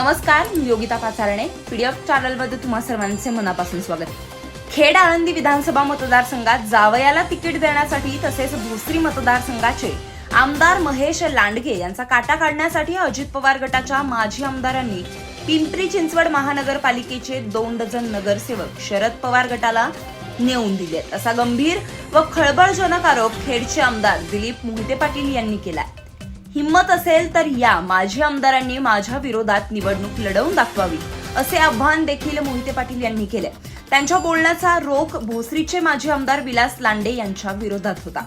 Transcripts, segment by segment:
नमस्कार मी योगिता पाचारणे. पीडीएफ चॅनलमध्ये तुम्हा सर्वांचे मनापासून स्वागत. खेड आळंदी विधानसभा मतदारसंघात जावयाला तिकीट देण्यासाठी तसेच भोसरी मतदारसंघाचे आमदार महेश लांडगे यांचा काटा काढण्यासाठी अजित पवार गटाच्या माजी आमदारांनी पिंपरी चिंचवड महानगरपालिकेचे दोन डझन नगरसेवक शरद पवार गटाला नेऊन दिलेत. असा गंभीर व खळबळजनक आरोप खेडचे आमदार दिलीप मोहिते पाटील यांनी केलाय. हिम्मत असेल तर या. माजी आमदारांनी माझ्या विरोधात निवडणूक लढवून दाखवावी असे आव्हान देखील मोहिते पाटील यांनी केले. त्यांच्या बोलण्याचा रोख भोसरीचे माजी आमदार विलास लांडे यांच्या विरोधात होता.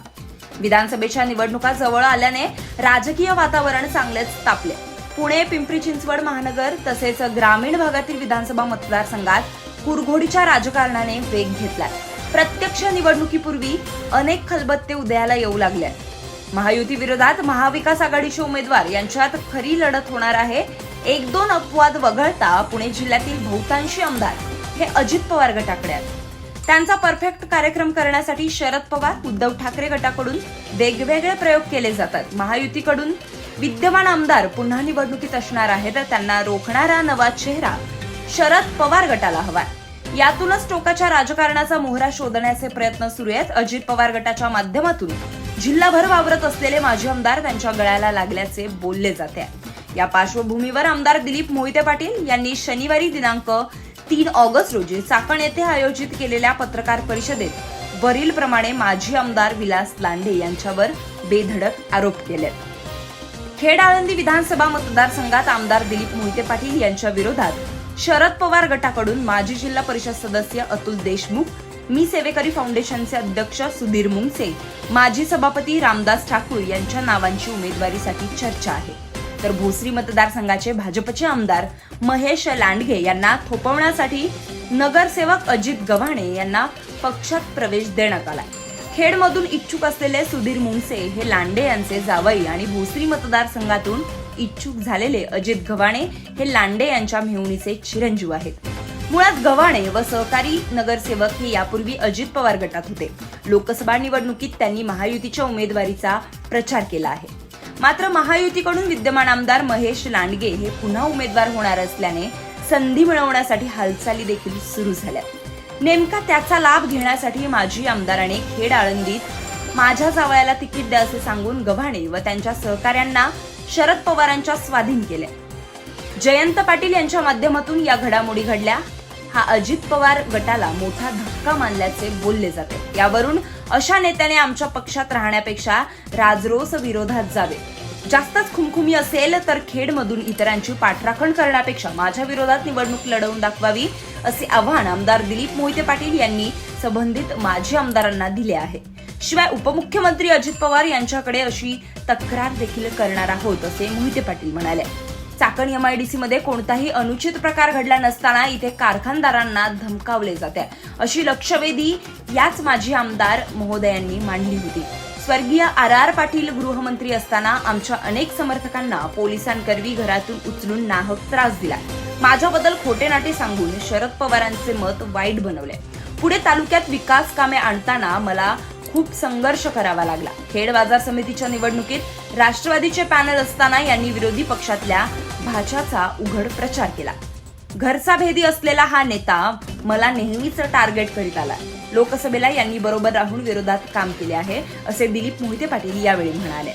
विधानसभेच्या निवडणुका जवळ आल्याने राजकीय वातावरण चांगलेच तापले. पुणे पिंपरी चिंचवड महानगर तसेच ग्रामीण भागातील विधानसभा मतदारसंघात कुरघोडीच्या राजकारणाने वेग घेतलाय. प्रत्यक्ष निवडणुकीपूर्वी अनेक खलबत्ते उदयाला येऊ लागले महायुती विरोधात महाविकास आघाडीचे उमेदवार यांच्यात खरी लढत होणार आहे. एक दोन अपवाद वगळता पुणे जिल्ह्यातील बहुतांशी आमदार हे अजित पवार गटाकडे आहेत. त्यांचा परफेक्ट कार्यक्रम करण्यासाठी शरद पवार उद्धव ठाकरे गटाकडून वेगवेगळे प्रयोग केले जातात. महायुतीकडून विद्यमान आमदार पुन्हा निवडणुकीत असणार आहे तर त्यांना रोखणारा नवा चेहरा शरद पवार गटाला हवाय. यातूनच टोकाच्या राजकारणाचा मोहरा शोधण्याचे प्रयत्न सुरू आहेत. अजित पवार गटाच्या माध्यमातून जिल्हाभर वावरत असलेले माजी आमदार त्यांच्या गळ्याला लागल्याचे बोलले जाते. या पार्श्वभूमीवर आमदार दिलीप मोहिते पाटील यांनी शनिवारी दिनांक तीन ऑगस्ट रोजी चाकण येथे आयोजित केलेल्या पत्रकार परिषदेत वरील प्रमाणे माजी आमदार विलास लांडे यांच्यावर बेधडक आरोप केले. खेड आळंदी विधानसभा मतदारसंघात आमदार दिलीप मोहिते पाटील यांच्या विरोधात शरद पवार गटाकडून माजी जिल्हा परिषद सदस्य अतुल देशमुख मी सेवेकरी फाउंडेशनचे अध्यक्ष सुधीर मुंगसे. माजी सभापती रामदास ठाकूर यांच्या नावांची उमेदवारीसाठी चर्चा आहे. तर भोसरी मतदारसंघाचे भाजपचे आमदार महेश लांडगे यांना थोपवण्यासाठी नगरसेवक अजित गव्हाणे यांना पक्षात प्रवेश देण्यात आलाय. खेडमधून इच्छुक असलेले सुधीर मुंगसे हे लांडे यांचे जावई आणि भोसरी मतदारसंघातून इच्छुक झालेले अजित गव्हाणे हे लांडे यांच्या मेहुणीचे चिरंजीव आहेत. मुळात गव्हाणे व सहकारी नगरसेवक हे यापूर्वी अजित पवार गटात होते. लोकसभा निवडणुकीत त्यांनी महायुतीच्या उमेदवारीचा प्रचार केला आहे. मात्र महायुतीकडून विद्यमान आमदार महेश लांडगे हे पुन्हा उमेदवार होणार असल्याने संधी मिळवण्यासाठी हालचाली देखील सुरू झाल्या. नेमका त्याचा लाभ घेण्यासाठी माजी आमदाराने खेड आळंदीत माझ्या जावयाला तिकीट द्या असे सांगून गव्हाणे व त्यांच्या सहकाऱ्यांना शरद पवारांच्या स्वाधीन केले. जयंत पाटील यांच्या माध्यमातून या घडामोडी घडल्या. हा अजित पवार गटाला मोठा धक्का मानल्याचे बोलले जाते. यावरून अशा नेत्याने आमच्या पक्षात राहण्यापेक्षा राजरोस विरोधात जावे. जास्तच खुमखुमी असेल तर खेडमधून इतरांची पाठराखण करण्यापेक्षा माझ्या विरोधात निवडणूक लढवून दाखवावी असे आव्हान आमदार दिलीप मोहिते पाटील यांनी संबंधित माजी आमदारांना दिले आहे. शिवाय उपमुख्यमंत्री अजित पवार यांच्याकडे अशी तक्रार देखील करणार आहोत असे मोहिते पाटील म्हणाले. चाकण सी मध्ये कोणताही अनुचित प्रकार घडला नसताना इथे कारखानदारांना धमकावले जाते. अशी लक्षवेधी याच माजी आमदार महोदयांनी मांडली होती. स्वर्गीय आर आर पाटील गृहमंत्री असताना आमच्या अनेक समर्थकांना पोलिसांकरवी घरातून उचलून नाहक त्रास दिला. माझ्याबद्दल खोटे नाटे सांगून शरद पवारांचे मत वाईट बनवले. पुढे तालुक्यात विकास कामे आणताना मला खूप संघर्ष करावा लागला. खेड बाजार समितीच्या निवडणुकीत राष्ट्रवादीचे पॅनल असताना यांनी विरोधी पक्षातल्या भाजपचा उघड प्रचार केला. घरचा भेदी असलेला हा नेता मला नेहमीच टार्गेट करीत आला. लोकसभेला यांनी बरोबर राहून विरोधात काम केले आहे असे दिलीप मोहिते पाटील यावेळी म्हणाले.